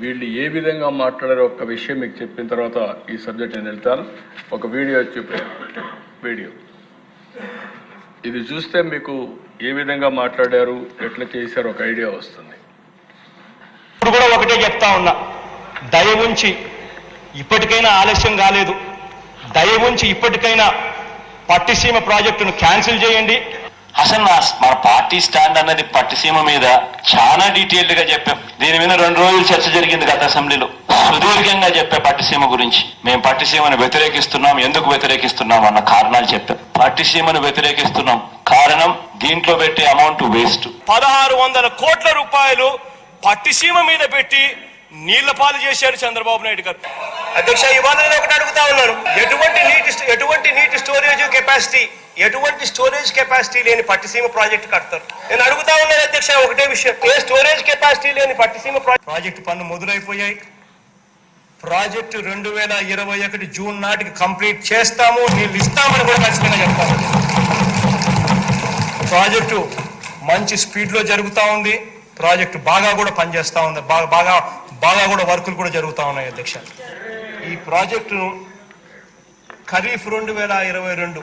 వీళ్ళు ఏ విధంగా మాట్లాడారో ఒక విషయం మీకు చెప్పిన తర్వాత ఈ సబ్జెక్ట్ నేను వెళ్తాను. ఒక వీడియో చూపే వీడియో. ఇది చూస్తే మీకు ఏ విధంగా మాట్లాడారు ఎట్లా చేశారు ఒక ఐడియా వస్తుంది. ఇప్పుడు కూడా ఒకటే చెప్తా ఉన్నా. దయ ఉంచి ఇప్పటికైనా ఆలస్యం కాలేదు. దయ ఉంచి ఇప్పటికైనా పట్టిసీమ ప్రాజెక్టును క్యాన్సిల్ చేయండి. అసలు నా మన పార్టీ స్టాండ్ అన్నది పట్టిసీమ మీద చాలా డీటెయిల్డ్గా చెప్పాం. దీని మీద రెండు రోజులు చర్చ జరిగింది గత అసెంబ్లీలో. సుదీర్ఘంగా చెప్పే పట్టిసీమ గురించి. మేము పట్టిసీమను వ్యతిరేకిస్తున్నాం. ఎందుకు వ్యతిరేకిస్తున్నాం అన్న కారణాలు చెప్పాం. పట్టిసీమను వ్యతిరేకిస్తున్నాం. కారణం దీంట్లో పెట్టే అమౌంట్ వేస్ట్. పదహారు వందల కోట్ల రూపాయలు పట్టిసీమ మీద పెట్టి నీళ్ళ పాలు చేశారు చంద్రబాబు నాయుడు గారు. అధ్యక్ష ఇవాళ నేను ఒకటి అడుగుతా ఉన్నాను. ఎటువంటి నీటి ఎటువంటి నీటి స్టోరేజ్ కెపాసిటీ ఎటువంటి స్టోరేజ్ కెపాసిటీ లేని పట్టిసీమ ప్రాజెక్ట్ కడతారు. నేను అడుగుతా ఉన్నాను అధ్యక్ష ఒకటే విషయం. ఏ స్టోరేజ్ కెపాసిటీ లేని పట్టిసీమ ప్రాజెక్టు పనులు మొదలైపోయాయి. ప్రాజెక్టు రెండు వేల ఇరవై ఒకటి జూన్ నాటికి కంప్లీట్ చేస్తాము నీళ్ళు ఇస్తామని కూడా ఖచ్చితంగా చెప్తాను. ప్రాజెక్టు మంచి స్పీడ్లో జరుగుతూ ఉంది. ప్రాజెక్టు బాగా కూడా పనిచేస్తూ ఉంది. బాగా బాగా బాగా కూడా వర్కులు కూడా జరుగుతూ ఉన్నాయి అధ్యక్ష. ఈ ప్రాజెక్టును ఖరీఫ్ రెండు వేల ఇరవై రెండు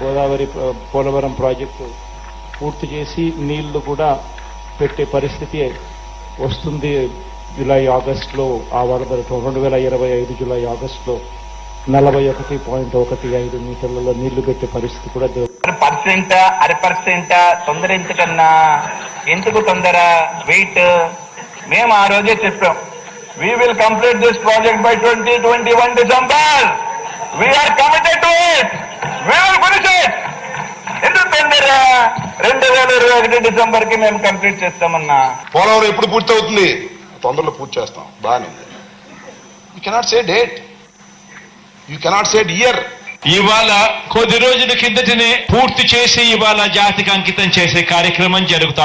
గోదావరి పోలవరం ప్రాజెక్టు పూర్తి చేసి నీళ్ళు కూడా పెట్టే పరిస్థితి వస్తుంది జూలై ఆగస్టులో ఆ వరద రెండు వేల ఇరవై ఐదు జూలై ఆగస్టులో నలభై ఒకటి పాయింట్ ఒకటి ఐదు మీటర్లలో నీళ్ళు పెట్టే పరిస్థితి కూడా పర్సెంట్ అర పర్సెంట్ తొందర ఎందుకన్నా ఎందుకు తొందర? వెయిట్. మేము ఆ రోజే చెప్పాం. We will complete this project by twenty twenty one December we're committed to it ఎందుకు రెండు వేల ఇరవై ఒకటి డిసెంబర్కి మేము కంప్లీట్ చేస్తామన్నా. పోలవరం ఎప్పుడు పూర్తి అవుతుంది తొందరలో పూర్తి చేస్తాం. బాగానే you cannot say date you cannot say year ఇవాళ కొద్ది రోజుల కిందటనే పూర్తి చేసి ఇవాళ జాతికి అంకితం చేసే కార్యక్రమం జరుగుతా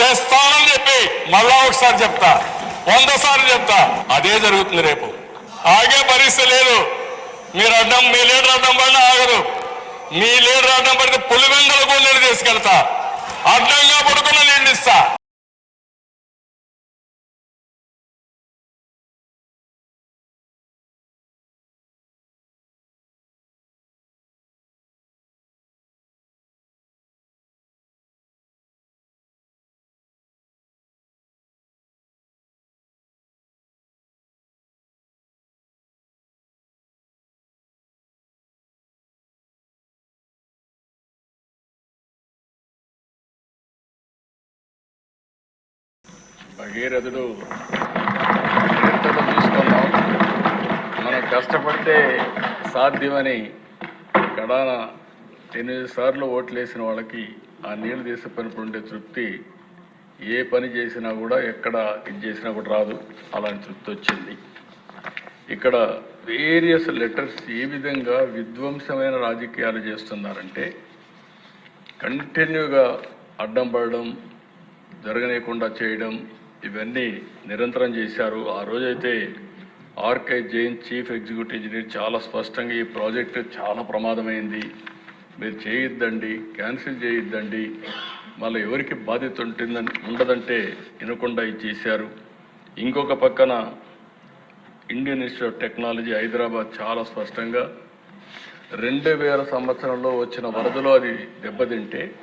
తెస్తానని చెప్పి మళ్ళా ఒకసారి చెప్తా. వంద సార్లు చెప్తా. అదే జరుగుతుంది రేపు. ఆగే పరిస్థితి లేదు. మీరు అడ్డం మీ లీడర్ అడ్డం పడినా ఆగదు. మీ లీడర్ అడ్డం పడితే పులివెందల గుండెలు తీసుకెళ్తా. అడ్డంగా పడుకున్న నీళ్ళు ఇస్తా భగీరథుడు. తీసుకున్నాం మనం కష్టపడితే సాధ్యమని కడాన ఎనిమిది సార్లు ఓట్లేసిన వాళ్ళకి ఆ నీళ్ళు తీసే పని ఉండే తృప్తి ఏ పని చేసినా కూడా ఎక్కడ ఇది చేసినా కూడా రాదు. అలాంటి తృప్తి వచ్చింది. ఇక్కడ వేరియస్ లెటర్స్ ఏ విధంగా విధ్వంసమైన రాజకీయాలు చేస్తున్నారంటే కంటిన్యూగా అడ్డం పడడం జరగనీయకుండా చేయడం ఇవన్నీ నిరంతరం చేశారు. ఆ రోజైతే RK Jain chief executive engineer చాలా స్పష్టంగా ఈ ప్రాజెక్ట్ చాలా ప్రమాదమైంది. మీరు చేయొద్దండి క్యాన్సిల్ చేయొద్దండి. మళ్ళీ ఎవరికి బాధ్యత ఉంటుందని ఉండదంటే వినకుండా ఇది చేశారు. ఇంకొక పక్కన Indian Institute of Technology Hyderabad చాలా స్పష్టంగా రెండు వేల సంవత్సరంలో వచ్చిన వరదలో అది దెబ్బతింటే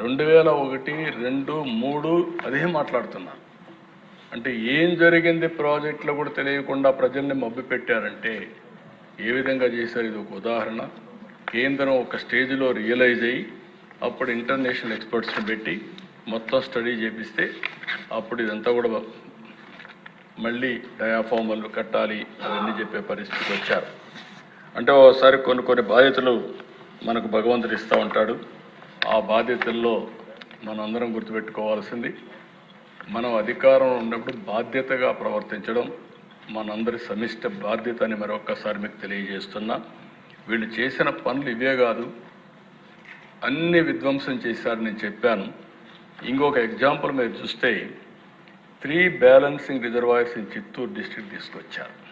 రెండు వేల ఒకటి రెండు మూడు అదే మాట్లాడుతున్నాను అంటే ఏం జరిగింది ప్రాజెక్టులో కూడా తెలియకుండా ప్రజల్ని మభ్య పెట్టారంటే ఏ విధంగా చేశారు? ఇది ఒక ఉదాహరణ. కేంద్రం ఒక స్టేజ్లో రియలైజ్ అయ్యి అప్పుడు ఇంటర్నేషనల్ ఎక్స్పర్ట్స్ని పెట్టి మొత్తం స్టడీ చేపిస్తే అప్పుడు ఇదంతా కూడా మళ్ళీ డయాఫామర్లు కట్టాలి అవన్నీ చెప్పే పరిస్థితికి వచ్చారు. అంటే ఒకసారి కొన్ని కొన్ని బాధ్యతలు మనకు భగవంతుడు ఇస్తూ ఉంటాడు. ఆ బాధ్యతల్లో మనందరం గుర్తుపెట్టుకోవాల్సింది. మనం అధికారం ఉన్నప్పుడు బాధ్యతగా ప్రవర్తించడం మనందరి సమిష్ట బాధ్యత అని మరొక్కసారి మీకు తెలియజేస్తున్నా. వీళ్ళు చేసిన పనులు ఇవే కాదు అన్ని విధ్వంసం చేశారని నేను చెప్పాను. ఇంకొక ఎగ్జాంపుల్ మీరు చూస్తే three balancing reservoirs in Chittoor district తీసుకొచ్చారు.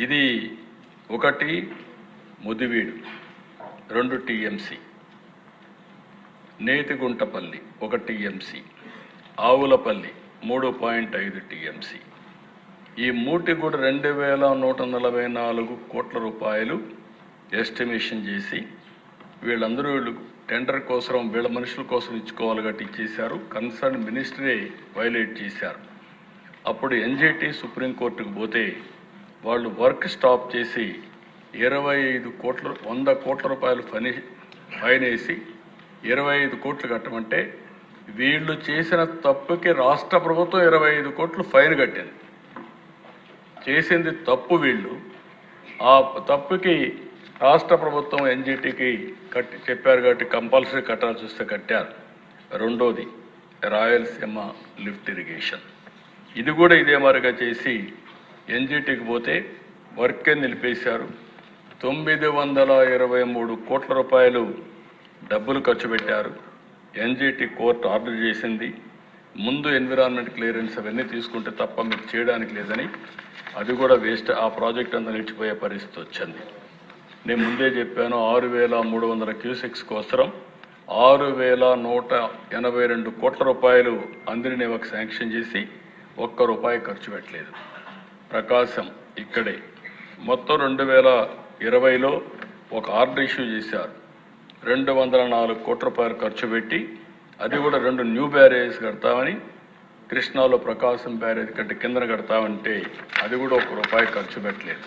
ఇది ఒకటి ముదివీడు రెండు టీఎంసీ. నేతిగుంటపల్లి ఒక టీఎంసీ. ఆవులపల్లి మూడు పాయింట్ ఐదు టీఎంసీ. ఈ మూటి కూడా రెండు వేల నూట నలభై నాలుగు కోట్ల రూపాయలు ఎస్టిమేషన్ చేసి వీళ్ళందరూ వీళ్ళు టెండర్ కోసం వీళ్ళ మనుషుల కోసం ఇచ్చుకోవాలి గట్టి ఇచ్చేశారు. కన్సర్న్ మినిస్టరే వైలేట్ చేశారు. అప్పుడు ఎన్జిటి సుప్రీంకోర్టుకు పోతే వాళ్ళు వర్క్ స్టాప్ చేసి ఇరవై ఐదు కోట్ల వంద కోట్ల రూపాయలు ఫని ఫైన్ వేసి ఇరవై ఐదు కోట్లు కట్టమంటే వీళ్ళు చేసిన తప్పుకి రాష్ట్ర ప్రభుత్వం ఇరవై ఐదు కోట్లు ఫైన్ కట్టింది. చేసింది తప్పు వీళ్ళు. ఆ తప్పుకి రాష్ట్ర ప్రభుత్వం ఎన్జిటికి కట్టి చెప్పారు కాబట్టి కంపల్సరీ కట్టాల్సి వస్తే కట్టారు. రెండోది రాయలసీమ లిఫ్ట్ ఇరిగేషన్. ఇది కూడా ఇదే మారిగా చేసి ఎన్జిటికి పోతే వర్కే నిలిపేశారు. తొమ్మిది వందల ఇరవై మూడు కోట్ల రూపాయలు డబ్బులు ఖర్చు పెట్టారు. ఎన్జిటి కోర్టు ఆర్డర్ చేసింది. ముందు ఎన్విరాన్మెంట్ క్లియరెన్స్ అవన్నీ తీసుకుంటే తప్ప మీకు చేయడానికి లేదని. అది కూడా వేస్ట్. ఆ ప్రాజెక్ట్ అంతా నిలిచిపోయే పరిస్థితి వచ్చింది. నేను ముందే చెప్పాను ఆరు వేల మూడు వందల క్యూసెక్స్ కోసరం. ఆరు వేల నూట ఎనభై రెండు కోట్ల రూపాయలు అందరినీ ఒక శాంక్షన్ చేసి ఒక్క రూపాయి ఖర్చు పెట్టలేదు. ప్రకాశం ఇక్కడే. మొత్తం రెండు వేల ఇరవైలో ఒక ఆర్డర్ ఇష్యూ చేశారు. రెండు వందల నాలుగు కోట్ల రూపాయలు ఖర్చు పెట్టి అది కూడా రెండు న్యూ బ్యారేజ్ కడతామని కృష్ణాలో ప్రకాశం బ్యారేజ్ కంటే కిందన కడతామంటే అది కూడా ఒక రూపాయి ఖర్చు పెట్టలేదు.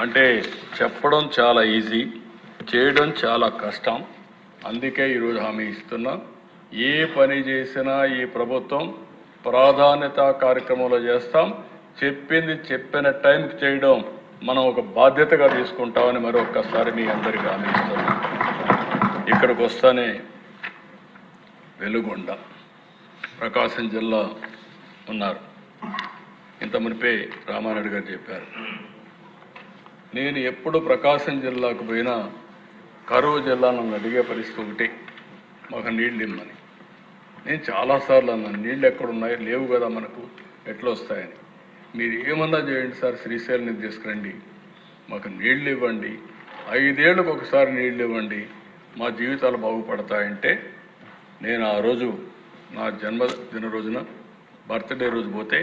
అంటే చెప్పడం చాలా ఈజీ చేయడం చాలా కష్టం. అందుకే ఈరోజు హామీ ఇస్తున్నాం ఏ పని చేసినా ఈ ప్రభుత్వం ప్రాధాన్యత కార్యక్రమంలో చేస్తాం. చెప్పింది చెప్పిన టైంకి చేయడం మనం ఒక బాధ్యతగా తీసుకుంటామని మరొకసారి మీ అందరికీ హామీ ఇస్తున్నాం. ఇక్కడికి వస్తానే వెలుగొండ ప్రకాశం జిల్లా ఉన్నారు. ఇంత మునిపే రామారెడ్డి గారు చెప్పారు. నేను ఎప్పుడు ప్రకాశం జిల్లాకు పోయినా కరువు జిల్లా నన్ను అడిగే పరిస్థితి ఒకటి మాకు నీళ్ళు ఇమ్మని. నేను చాలాసార్లు అన్నాను నీళ్ళు ఎక్కడున్నాయి లేవు కదా మనకు ఎట్లా వస్తాయని మీరు ఏమన్నా చేయండి సార్ శ్రీశైలం తీసుకురండి మాకు నీళ్ళు ఇవ్వండి. ఐదేళ్ళకు ఒకసారి నీళ్ళు ఇవ్వండి. మా జీవితాలు బాగుపడతాయంటే నేను ఆ రోజు నా జన్మదిన రోజున బర్త్డే రోజు పోతే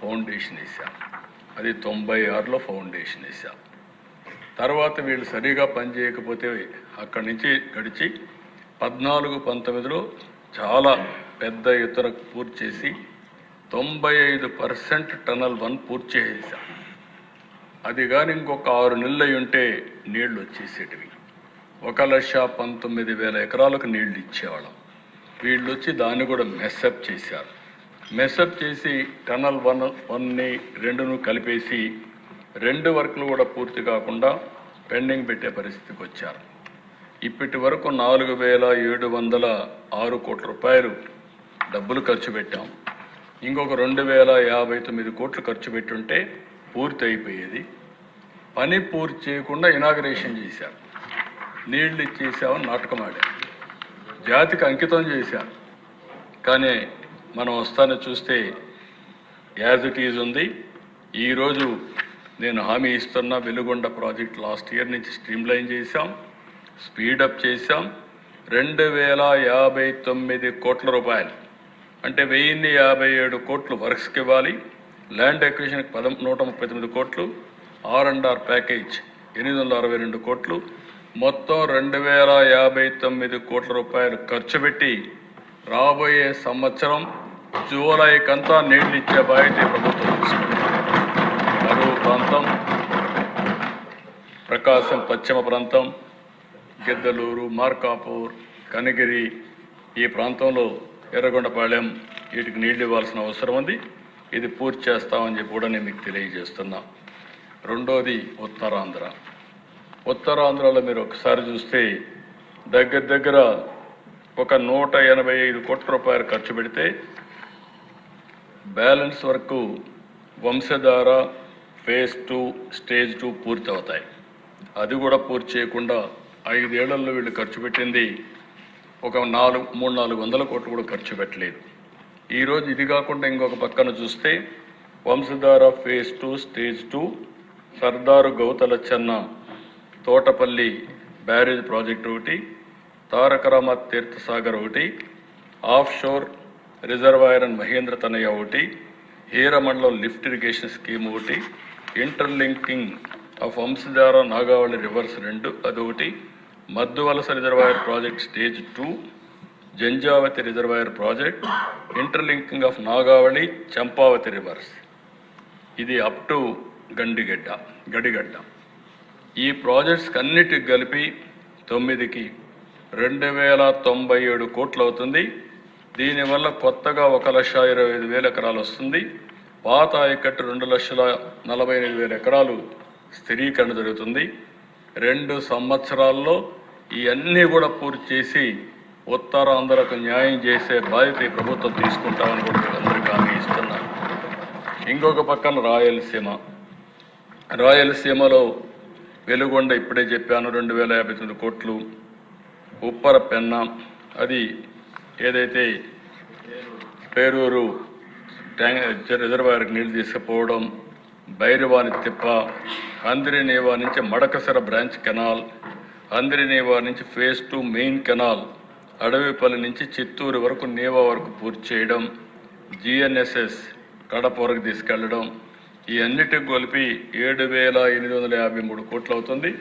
ఫౌండేషన్ వేసాను అది తొంభై ఆరులో ఫౌండేషన్ వేసాను తర్వాత వీళ్ళు సరిగా పనిచేయకపోతే అక్కడి నుంచి గడిచి పద్నాలుగు పంతొమ్మిదిలో చాలా పెద్ద ఎత్తున పూర్తి చేసి తొంభై ఐదు పర్సెంట్ టనల్ వన్ పూర్తి చేసేసాం అది కానీ ఇంకొక ఆరు నెలలు అయి ఉంటే నీళ్ళు వచ్చేసేటివి. ఒక లక్ష పంతొమ్మిది వేల ఎకరాలకు నీళ్ళు ఇచ్చేవాళ్ళం. వీళ్ళు వచ్చి దాన్ని కూడా మెస్అప్ చేశారు. మెసప్ చేసి టనల్ వన్ వన్ని రెండును కలిపేసి రెండు వర్క్లు కూడా పూర్తి కాకుండా పెండింగ్ పెట్టే పరిస్థితికి వచ్చారు. ఇప్పటి వరకు నాలుగు వేల ఏడు వందల ఆరు కోట్ల రూపాయలు డబ్బులు ఖర్చు పెట్టాం. ఇంకొక రెండు వేల యాభై తొమ్మిది కోట్లు ఖర్చు పెట్టుంటే పూర్తి అయిపోయేది పని పూర్తి చేయకుండా ఇనాగరేషన్ చేశారు. నీళ్ళు ఇచ్చేసామని నాటకం జాతికి అంకితం చేశాం కానీ మనం వస్తాను చూస్తే యాజ్ ఇట్ ఈజ్ ఉంది. ఈరోజు నేను హామీ ఇస్తున్న వెలుగొండ ప్రాజెక్ట్ లాస్ట్ ఇయర్ నుంచి స్ట్రీమ్లైన్ చేశాం స్పీడప్ చేశాం. రెండు వేల యాభై తొమ్మిది కోట్ల రూపాయలు. అంటే వెయ్యిన్ని యాభై ఏడు కోట్లు వర్క్స్కి ఇవ్వాలి. ల్యాండ్ ఎక్విజిషన్కి పదం నూట ముప్పై తొమ్మిది కోట్లు. ఆర్ అండ్ ఆర్ ప్యాకేజ్ ఎనిమిది వందల అరవై రెండు కోట్లు. మొత్తం రెండు వేల యాభై తొమ్మిది కోట్ల రూపాయలు ఖర్చు పెట్టి రాబోయే సంవత్సరం జూలైకంతా నీళ్ళు ఇచ్చే బాధ్యత ప్రభుత్వం తీసుకుంది. కరువు ప్రాంతం ప్రకాశం పశ్చిమ ప్రాంతం గిద్దలూరు మార్కాపూర్ కనిగిరి ఈ ప్రాంతంలో ఎర్రగొండపాళెం వీటికి నీళ్ళు ఇవ్వాల్సిన అవసరం ఉంది. ఇది పూర్తి చేస్తామని చెప్పి కూడా నేను మీకు తెలియజేస్తున్నా. రెండోది ఉత్తరాంధ్ర. ఉత్తరాంధ్రలో మీరు ఒకసారి చూస్తే దగ్గర దగ్గర ఒక నూట ఎనభై ఐదు కోట్ల రూపాయలు ఖర్చు పెడితే బ్యాలెన్స్ వరకు Vamsadhara phase two stage two పూర్తి అవుతాయి అది కూడా పూర్తి చేయకుండా ఐదేళ్ళలో వీళ్ళు ఖర్చు పెట్టింది ఒక నాలుగు మూడు నాలుగు వందల కోట్లు కూడా ఖర్చు పెట్టలేదు. ఈరోజు ఇది కాకుండా ఇంకొక పక్కన చూస్తే Vamsadhara phase two stage two Sardar గౌతల చెన్న తోటపల్లి బ్యారేజ్ ప్రాజెక్ట్ ఒకటి తారకరామ తీర్థసాగర్ ఒకటి off shore reservoir and Mahendra Tanaya ఒకటి హీరమండలం లిఫ్ట్ ఇరిగేషన్ స్కీమ్ ఒకటి interlinking of Vamsadhara Nagavali rivers రెండు అదొకటి Madduvalasa reservoir project stage two Janjhavathi reservoir project interlinking of Nagavali Champavathi rivers. ఇది up to Gandigadda Gadigadda. ఈ ప్రాజెక్ట్స్కి అన్నిటికి కలిపి తొమ్మిదికి రెండు వేల తొంభై ఏడు కోట్లు అవుతుంది. దీనివల్ల కొత్తగా ఒక లక్ష ఇరవై ఐదు వేల ఎకరాలు వస్తుంది. పాత ఆయకట్టు రెండు లక్షల నలభై ఎనిమిది వేల ఎకరాలు స్థిరీకరణ జరుగుతుంది. రెండు సంవత్సరాల్లో ఈ అన్నీ కూడా పూర్తి చేసి ఉత్తరాంధ్రకు న్యాయం చేసే బాధ్యత ఈ ప్రభుత్వం తీసుకుంటామని కూడా అందరికీ హామీ ఇస్తున్నారు ఇంకొక పక్కన రాయలసీమ. రాయలసీమలో వెలుగొండ ఇప్పుడే చెప్పాను రెండు వేల యాభై తొమ్మిది కోట్లు ఉప్పర పెన్న. అది ఏదైతే పేరూరు ట్యాంక్ రిజర్వాయర్కి నీళ్ళు తీసుకుపోవడం బైరవాని తిప్ప అందిరినేవా నుంచి మడకసర బ్రాంచ్ కెనాల్ అందిరినేవా నుంచి phase two main canal Adavipalli నుంచి చిత్తూరు వరకు నేవా వరకు పూర్తి చేయడం జిఎన్ఎస్ఎస్ కడప వరకు తీసుకెళ్ళడం ఈ అన్నిటికి కలిపి ఏడు వేల ఎనిమిది వందల యాభై మూడు కోట్లు అవుతుంది.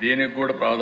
దీనికి కూడా ప్రాధాన్యత